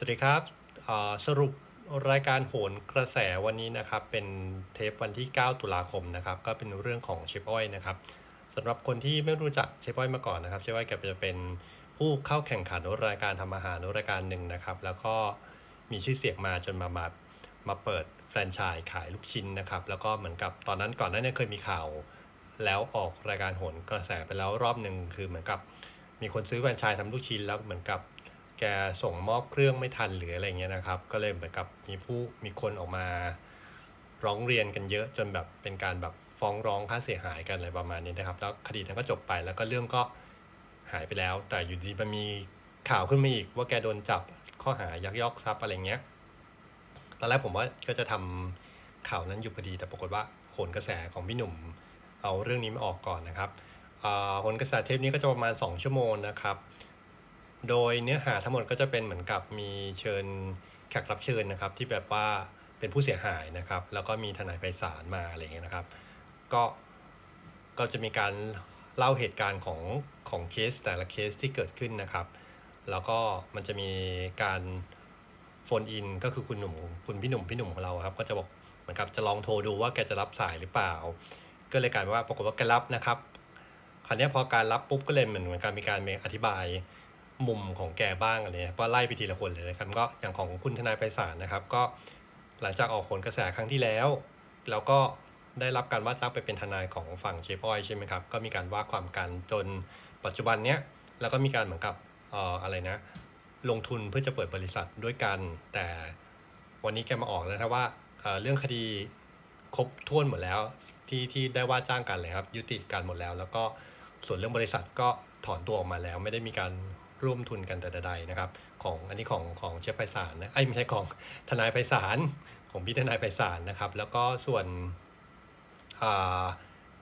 สวัสดีครับ สรุปรายการโหนกระแสวันนี้นะครับ เป็นเทปวันที่ 9 ตุลาคมนะครับ ก็เป็นเรื่องของเชฟอ้อยนะครับสำหรับคนที่ไม่รู้จักเชฟอ้อยมาก่อนนะครับ เชฟอ้อยแกจะเป็นผู้เข้าแข่งขันรายการทำอาหารรายการหนึ่งนะครับ แล้วก็มีชื่อเสียงมาจนมามามาเปิดแฟรนไชส์ขายลูกชิ้นนะครับ แล้วก็เหมือนกับตอนนั้นก่อนหน้านี้เคยมีข่าว แล้วออกรายการโหนกระแสไปแล้วรอบหนึ่งคือเหมือนกับมีคนซื้อแฟรนไชส์ทำลูกชิ้นแล้วเหมือนกับ แกส่งมอบเครื่องไม่ทันหรืออะไรเงี้ยนะครับ ก็เลยเหมือนกับมีผู้มีคนออกมาร้องเรียนกันเยอะจนแบบเป็นการแบบฟ้องร้องค่าเสียหายกันอะไรประมาณนี้นะครับ แล้วคดีนั้นก็จบไปแล้วก็เรื่องก็หายไปแล้ว แต่อยู่ดีมันมีข่าวขึ้นมาอีกว่าแกโดนจับข้อหายักยอกทรัพย์อะไรเงี้ยตอนแรกผมว่าก็จะทำข่าวนั้นอยู่พอดี แต่ปรากฏว่าโหนกระแสของพี่หนุ่มเอาเรื่องนี้มาออกก่อนนะครับอ่าโหนกระแสเทปนี้ก็จะประมาณ 2 ชั่วโมงนะครับ โดยเนื้อหาทั้งหมดก็จะเป็นเหมือนกับมีเชิญแขกรับเชิญนะครับ ที่แบบว่าเป็นผู้เสียหายนะครับ แล้วก็มีทนายไพศาลมาอะไรเงี้ยนะครับ ก็ก็จะมีการเล่าเหตุการณ์ของของเคสแต่ละเคสที่เกิดขึ้นนะครับ แล้วก็มันจะมีการโฟนอินก็คือคุณหนุ่มคุณพี่หนุ่มพี่หนุ่มของเราครับ ก็จะบอกเหมือนกับจะลองโทรดูว่าแกจะรับสายหรือเปล่า ก็เลยกลายเป็นว่าปรากฏว่าแกรับนะครับคราวนี้พอการรับปุ๊บก็เลยเหมือนเหมือนการมีการอธิบาย มุมของแกบ้างอะไรเงี้ยก็ไล่ไปทีละคนเลยนะครับก็อย่างของคุณทนายไพศาลนะครับ ก็หลังจากออกผลกระแสครั้งที่แล้ว แล้วก็ได้รับการว่าจ้างไปเป็นทนายของฝั่งเชฟอ้อยใช่ไหมครับก็มีการว่าความกันจนปัจจุบันเนี้ยแล้วก็มีการเหมือนกับเอ่ออะไรนะ ลงทุนเพื่อจะเปิดบริษัทด้วยกัน แต่วันนี้แกมาออกแล้วนะครับว่าเอ่อเรื่องคดีครบถ้วนหมดแล้วที่ที่ได้ว่าจ้างกันเลยครับยุติการหมดแล้ว แล้วก็ส่วนเรื่องบริษัทก็ถอนตัวออกมาแล้ว ไม่ได้มีการ ร่วมทุนกันแต่ใดๆนะครับ ของอันนี้ของของเชฟไพศาลนะไอ้ไม่ใช่ของทนายไพศาลของพี่ทนายไพศาลนะครับ แล้วก็ส่วนอ่า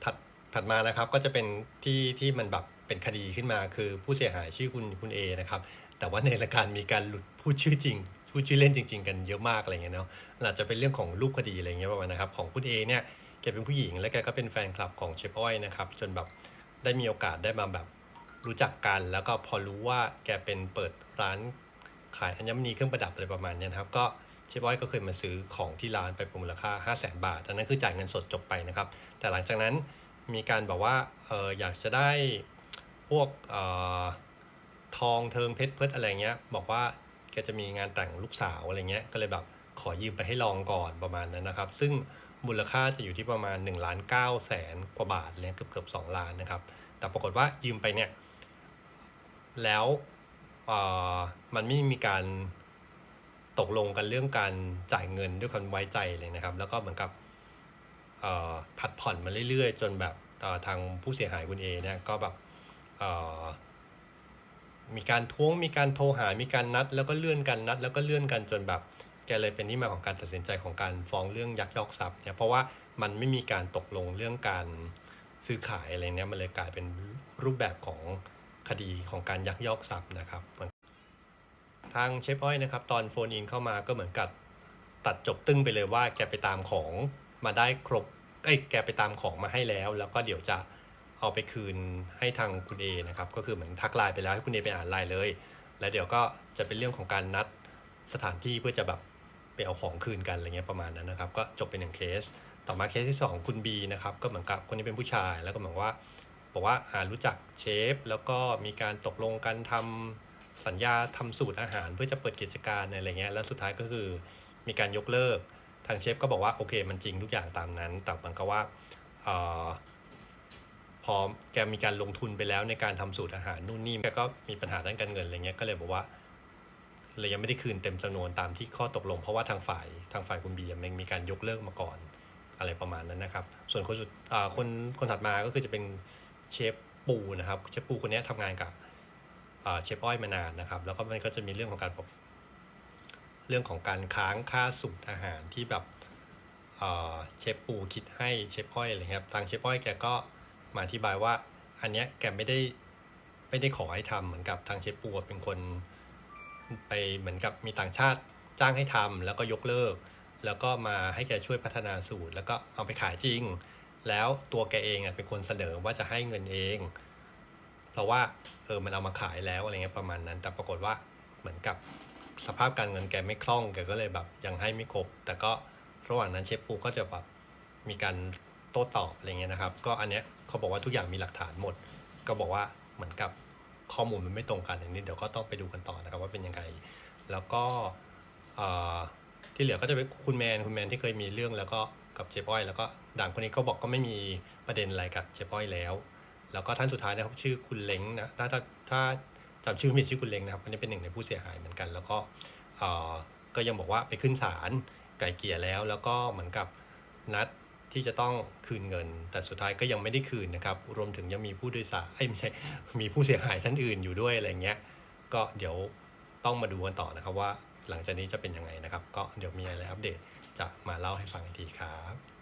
ถัดถัดมานะครับก็จะเป็นที่ที่มันแบบเป็นคดีขึ้นมาคือผู้เสียหายชื่อคุณคุณเอนะครับแต่ว่าในรายการมีการหลุดพูดชื่อจริงพูดชื่อเล่นจริง ๆ กันเยอะมากอะไรเงี้ยเนาะอาจจะเป็นเรื่องของรูปคดีอะไรเงี้ยประมาณนะครับของคุณเอเนี่ยแกเป็นผู้หญิงและแกก็เป็นแฟนคลับของเชฟอ้อยนะครับจนแบบได้มีโอกาสได้มาแบบ รู้จักกัน แล้วก็พอรู้ว่าแกเป็นเปิดร้านขายอัญมณีเครื่องประดับอะไรประมาณนี้นะครับ ก็เชฟอ้อยก็เคยมาซื้อของที่ร้านไปป็นมูลค่า 5 0 0 0 0 0 บาท อันนั้นคือจ่ายเงินสดจบไปนะครับ แต่หลังจากนั้นมีการบอกว่าเอออยากจะได้พวกเอ่อทองเทิงเพชรเพชรอะไรเงี้ย บอกว่าแกจะมีงานแต่งลูกสาวอะไรเงี้ย ก็เลยแบบขอยืมไปให้ลองก่อนประมาณนั้นนะครับ ซึ่งมูลค่าจะอยู่ที่ประมาณ1ล้าน9แสนกว่าบาทเลยเกือบเกือบ2ล้านนะครับ แต่ปรากฏว่ายืมไปเนี่ย แล้วมันไม่มีการตกลงกันเรื่องการจ่ายเงินด้วยความไว้ใจเลยนะครับ แล้วก็เหมือนกับผัดผ่อนมาเรื่อยๆ จนแบบทางผู้เสียหายคุณเอเนี่ยก็แบบมีการท้วงมีการโทรหา มีการนัด แล้วก็เลื่อนกันนัด แล้วก็เลื่อนกันจนแบบแกเลยเป็นที่มาของการตัดสินใจของการฟ้องเรื่องยักยอกทรัพย์เนี่ยเพราะว่ามันไม่มีการตกลงเรื่องการซื้อขายอะไรเนี่ยมันเลยกลายเป็นรูปแบบของ คดีของการยักยอกทรัพย์นะครับ ทางเชฟอ้อยนะครับ ตอนโฟนอินเข้ามาก็เหมือนกับตัดจบตึ้งไปเลยว่าแกไปตามของมาได้ครบเอ้ยแกไปตามของมาให้แล้ว แล้วก็เดี๋ยวจะเอาไปคืนให้ทางคุณเอนะครับก็คือเหมือนทักไลน์ไปแล้วให้คุณเอไปอ่านไลน์เลย แล้วเดี๋ยวก็จะเป็นเรื่องของการนัดสถานที่เพื่อจะแบบไปเอาของคืนกันอะไรเงี้ยประมาณนั้นนะครับ ก็จบเป็นหนึ่งเคส ต่อมาเคสที่สองคุณบีนะครับก็เหมือนกับคนนี้เป็นผู้ชายแล้วก็เหมือนว่า บอกว่าอ่ารู้จักเชฟ แล้วก็มีการตกลงกันทำสัญญาทำสูตรอาหารเพื่อจะเปิดกิจการอะไรเงี้ยแล้วสุดท้ายก็คือมีการยกเลิกทางเชฟก็บอกว่าโอเค มันจริงทุกอย่างตามนั้น แต่มันก็ว่าอ่อพอแกมีการลงทุนไปแล้วในการทำสูตรอาหารนู่นนี่แกก็มีปัญหาด้านการเงินอะไรเงี้ยก็เลยบอกว่าเลยยังไม่ได้คืนเต็มจำนวนตามที่ข้อตกลง เพราะว่าทางฝ่ายทางฝ่ายคุณบีมันมีการยกเลิกมาก่อนอะไรประมาณนั้นนะครับ ส่วนคนสุดคนคนถัดมาก็คือจะเป็น เชฟปูนะครับเชฟปูคนนี้ทำงานกับเชฟอ้อยมานานนะครับ แล้วก็มันก็จะมีเรื่องของการเรื่องของการค้างค่าสูตรอาหารที่แบบเชฟปูคิดให้เชฟอ้อยอะไรเงี้ยครับทางเชฟอ้อยแกก็มาอธิบายว่าอันเนี้ยแกไม่ได้ไม่ได้ขอให้ทำเหมือนกับทางเชฟปูเป็นคนไปเหมือนกับมีต่างชาติจ้างให้ทำแล้วก็ยกเลิก แล้วก็มาให้แกช่วยพัฒนาสูตร แล้วก็เอาไปขายจริง แล้วตัวแกเองอะเป็นคนเสนอว่าจะให้เงินเอง เพราะว่าเออมันเอามาขายแล้วอะไรเงี้ยประมาณนั้น แต่ปรากฏว่าเหมือนกับสภาพการเงินแกไม่คล่องแกก็เลยแบบยังให้ไม่ครบ แต่ก็ระหว่างนั้นเชฟปูก็จะแบบมีการโต้ตอบอะไรเงี้ยนะครับ ก็อันเนี้ยเขาบอกว่าทุกอย่างมีหลักฐานหมด ก็บอกว่าเหมือนกับข้อมูลมันไม่ตรงกันอย่างนี้เดี๋ยวก็ต้องไปดูกันต่อนะครับว่าเป็นยังไง แล้วก็เอ่อ ที่เหลือก็จะเป็นคุณแมนคุณแมนที่เคยมีเรื่องแล้วก็กับเจ๊ป้อยแล้วก็ด่างคนนี้ก็บอกก็ไม่มีประเด็นอะไรกับเจ๊ป้อยแล้ว แล้วก็ท่านสุดท้ายนะครับชื่อคุณเล้งนะถ้าถ้าถ้าจำชื่อไม่ผิดชื่อคุณเล้งนะครับอันนี้เป็นหนึ่งในผู้เสียหายเหมือนกัน แล้วก็เออก็ยังบอกว่าไปขึ้นศาลไก่เกลี่ยแล้ว แล้วก็เหมือนกับนัดที่จะต้องคืนเงิน แต่สุดท้ายก็ยังไม่ได้คืนนะครับ รวมถึงยังมีผู้โดยสารไม่ใช่มีผู้เสียหายท่านอื่นอยู่ด้วยอะไรเงี้ยก็เดี๋ยวต้องมาดูกันต่อนะครับว่า หลังจากนี้จะเป็นยังไงนะครับ ก็เดี๋ยวมีอะไรอัปเดตจะมาเล่าให้ฟังอีกทีครับ